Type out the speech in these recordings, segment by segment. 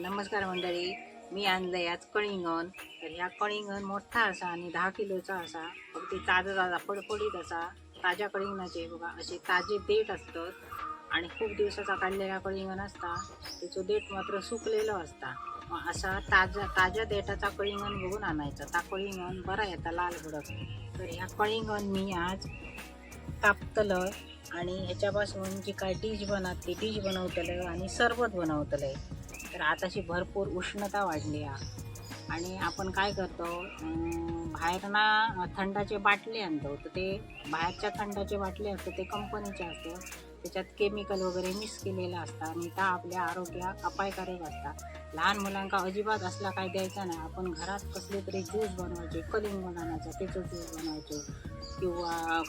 नमस्कार मंडळी मी आणलंय यात कळिंगण. तर ह्या कळिंगण मोठा असा आणि दहा किलोचा असा. अगदी ताजा ताजा फडफडीत असा. ताज्या कळिंगणाचे बघा असे ताजे देठ असतात. आणि खूप दिवसाचा काढलेला कळिंगण असता. त्याचं देठ मात्र सुकलेलं असता. मग असा ताजा ताज्या देठाचा कळिंगण बघून आणायचा. ता कळिंगण बरा येता लाल भडक. तर ह्या कळिंगण मी आज कापतलं आणि ह्याच्यापासून जी काय डिश बनात ती डिश बनवतलं आणि सरबत बनवतलं तर आताशी भरपूर उष्णता वाढली आहे. आणि आपण काय करतो बाहेर ना थंडाचे बाटले आणतो. तर ते बाहेरच्या थंडाचे बाटले असतं ते कंपनीचे असतं. त्याच्यात केमिकल वगैरे मिक्स केलेलं असतं आणि त्या आपल्या आरोग्याक अपायकारक असतात लहान मुलांका अजिबात असला काय द्यायचा नाही. आपण घरात कसले तरी ज्यूस बनवायचे कलिंग आणायचं त्याचं ज्यूस बनवायचो किंवा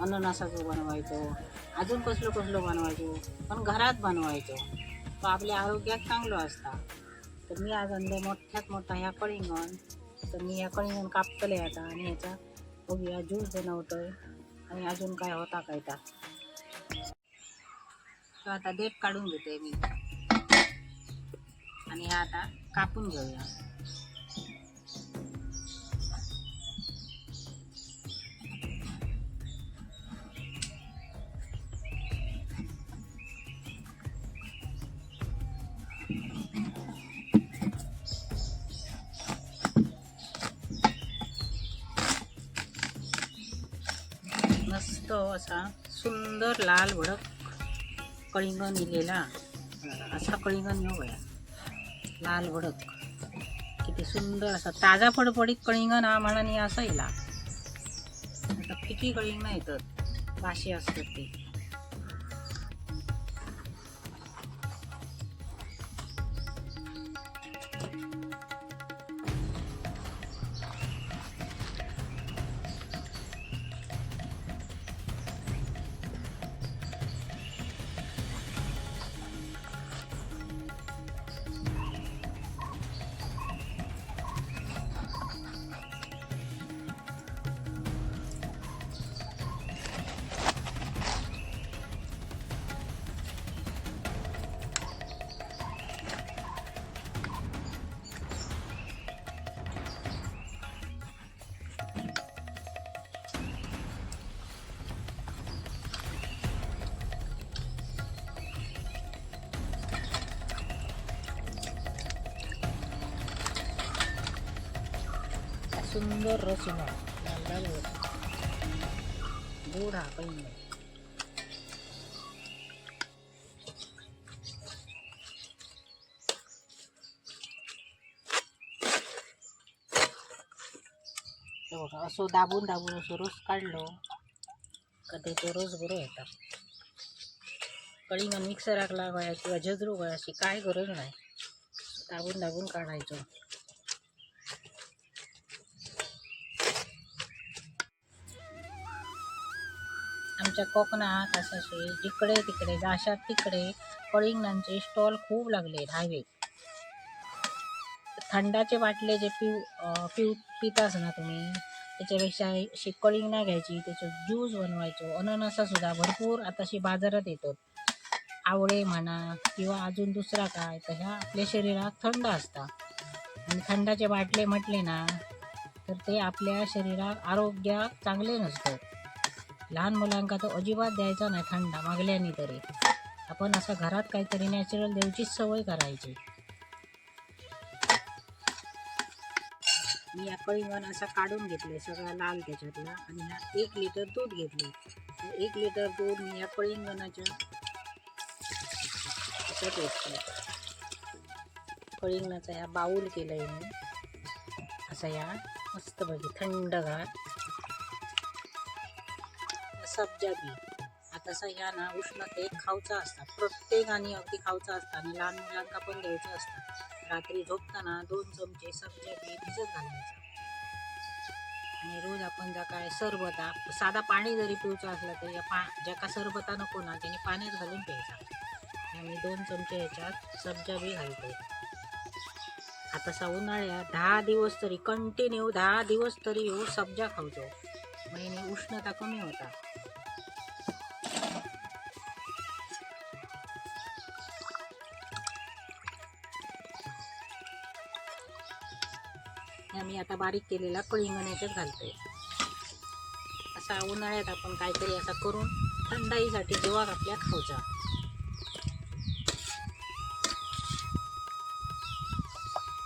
अननसाचं बनवायचो. अजून कसलं कसलं बनवायचो? पण घरात बनवायचो. तो आपल्या आरोग्यात चांगलं असता तर मी आज आणलं मोठ्यात मोठा ह्या कळिंगण तर मी ह्या कळिंगण कापतले आता आणि ह्याचा बघूया ज्यूस बनवतोय आणि अजून काय होता काय तर तो आता देठ काढून घेते मी. आणि आता कापून घेऊया. असा सुंदर लाल भडक कळिंगण इलेला असा कळिंगण न वया लाल भडक. किती सुंदर असा ताजा फडफडीत कळिंगण हा म्हणाने असा इला आता किती कळिंगण येतात बाशी असतात ते. सुंदर रस येणार लाल गोड हा कळिंगण बघा असं दाबून दाबून असं रस काढलो का तो रोस बरो येतात मिक्सर मिक्सराक लावाया किंवा झजरू अशी काय गरज नाही. दाबून दाबून काढायचो. आमच्या कोकणात असं असे जिकडे तिकडे जाशात तिकडे कळिंगणांचे स्टॉल खूप लागले हायवे थंडाचे बाटले जे पिऊ पिऊ पितास ना तुम्ही त्याच्यापेक्षा अशी कळिंगणा घ्यायची त्याचं ज्यूस बनवायचो अननसासुद्धा भरपूर आताशी बाजारात येतो आवळे म्हणा किंवा अजून दुसरा काय तर ह्या आपल्या शरीरात थंड असतात. आणि थंडाचे बाटले म्हटले ना तर ते आपल्या शरीरात आरोग्यात चांगले नसतं लहान मुलांका तो अजिबात द्यायचा नाही थंडा मागल्याने तरी. आपण असं घरात काहीतरी नॅचरल देऊची सवय करायची. मी या कळिंगण असा काढून घेतले सगळा लाल त्याच्यातला आणि हा एक लिटर दूध घेतले एक लिटर दूध मी या कळिंगणाच्या कळिंगणाचा ह्या बाऊल केलंय मी. असा या मस्त बघी थंडगार सब्जा आता असं ह्या ना उष्णतेत खाऊचा असतात. प्रत्येकाने अगदी खाऊचा असतात आणि लहान मुलांना पण द्यायचं असतं रात्री झोपताना दोन चमचे सब्जाबी भिजत घालायचं. आणि रोज आपण ज्या काय सरबता साधा पाणी जरी पिऊचं असलं तरी या पा ज्या का सरबता नको ना त्याने पाण्यात घालून प्यायचा. आणि दोन चमचे ह्याच्यात सब्जा बी घालते. आता सा उन्हाळ्यात दहा दिवस तरी कंटिन्यू दहा दिवस तरी येऊ सब्जा खावचो म्हणजे उष्णता कमी होता मी आता बारीक केलेला कळिंगण याच्यात घालते. असा उन्हाळ्यात आपण काहीतरी असा करून थंडाईसाठी जेव्हा आपल्या खाऊचा.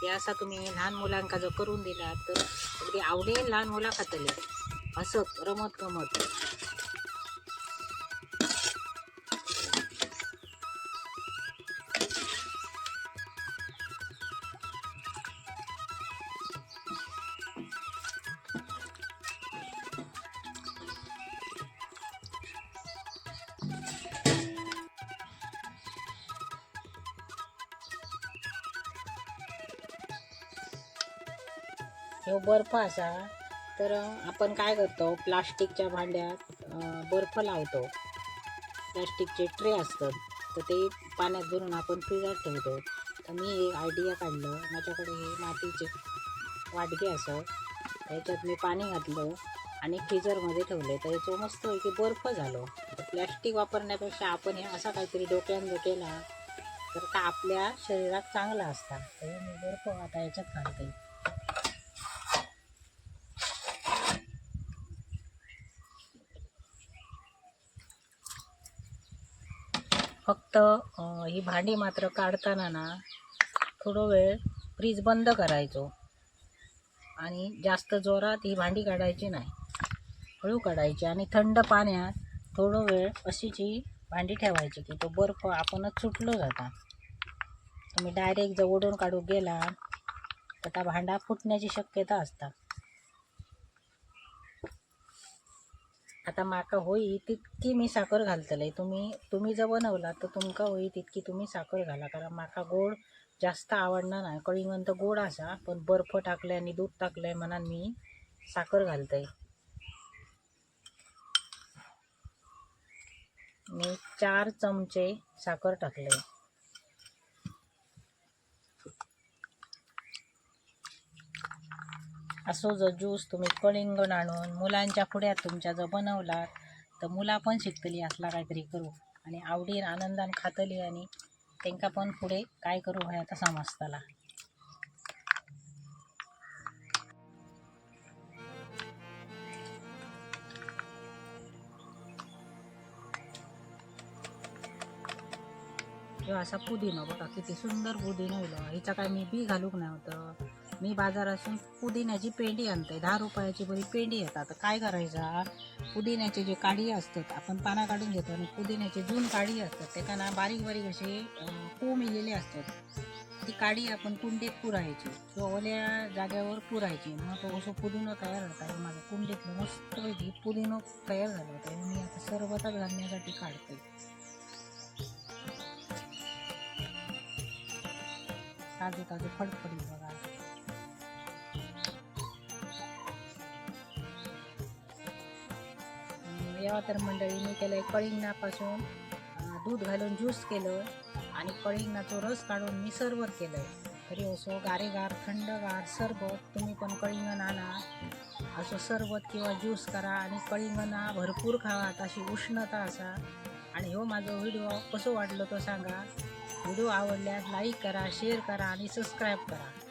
ते असा तुम्ही लहान मुलांका जर करून दिला तर अगदी आवडेल लहान मुला खातले हसत रमत गमत ह्यो बर्फ असा तर आपण काय करतो प्लास्टिकच्या भांड्यात बर्फ लावतो. प्लास्टिकचे ट्रे असतात तर ते पाण्यात भरून आपण फ्रीजात ठेवतो. तर मी एक आयडिया काढलं. माझ्याकडे हे मातीचे वाटगे असं त्याच्यात मी पाणी घातलं आणि फ्रीजरमध्ये ठेवले. तर याचं मस्त की बर्फ झालो. प्लॅस्टिक वापरण्यापेक्षा आपण हे असा काहीतरी डोक्यानं जर केला तर का आपल्या शरीरात चांगला असता. तर मी बर्फ आता याच्यात घालते. फक्त ही भांडी मात्र काढताना ना थोडं वेळ फ्रीज बंद करायचो. आणि जास्त जोरात ही भांडी काढायची नाही. हळू काढायची आणि थंड पाण्यात थोडं वेळ अशीच ही भांडी ठेवायची की तो बर्फ आपणच सुटलो जाता. तुम्ही डायरेक्ट जर ओढून काढू गेला तर त्या भांडा फुटण्याची शक्यता असता. आता माका होई तितकी मी साखर घालतले तुम्ही तुम्ही जर बनवला तर तुमका होई तितकी तुम्ही साखर घाला. कारण माका गोड जास्त आवडणार नाही. कळिंगण तर गोड असा पण बर्फ टाकले आणि दूध टाकलंय म्हणून मी साखर घालतय. मी चार चमचे साखर टाकले असो जो ज्यूस तुम्ही कलिंगण आणून मुलांच्या पुढ्यात तुमच्या जर बनवलात तर मुलां पण शिकतली असला काहीतरी करू. आणि आवडीन आनंदान खातली आणि त्यांका पण पुढे काय करू हे आता समजताला. ह्यो असा पुदिनो बघा किती सुंदर पुदिनो होईल. हिचा काय मी बी घालूक नाही होतं. मी बाजारातून पुदिन्याची पेंडी आणते. दहा रुपयाची बरी पेंडी येतात. काय करायचा? पुदिन्याचे जे काडी असतात आपण पाना काढून घेतो आणि पुदिन्याचे जून काडी असतात. ते ना बारीक बारीक असे कोंब इलेले मिलेले असतात. ती काडी आपण कुंडीत पुरायची. किंवा ओल्या जाग्यावर पुरायची. मग तो असं पुदिनो तयार होता. हे माझं कुंडीतलं मस्तपैकी पुदिनो तयार झाला होता. मी आता सरबतच घालण्यासाठी काढते. ताजे ताजे फडफडीत बघा. अं, तर मंडळी मी केलं कळिंगणापासून दूध घालून ज्यूस केलं आणि कळिंगणाचं रस काढून मी सरबत केलं तरी असो गारेगार थंडगार सरबत तुम्ही पण कळिंगण आणा. असं सरबत किंवा ज्यूस करा आणि कळिंगणा भरपूर खावा अशी उष्णता असा. आणि हो माझं व्हिडिओ कसं वाटलं तो सांगा. व्हिडिओ आवडल्यास लाईक करा शेअर करा आणि सबस्क्राईब करा.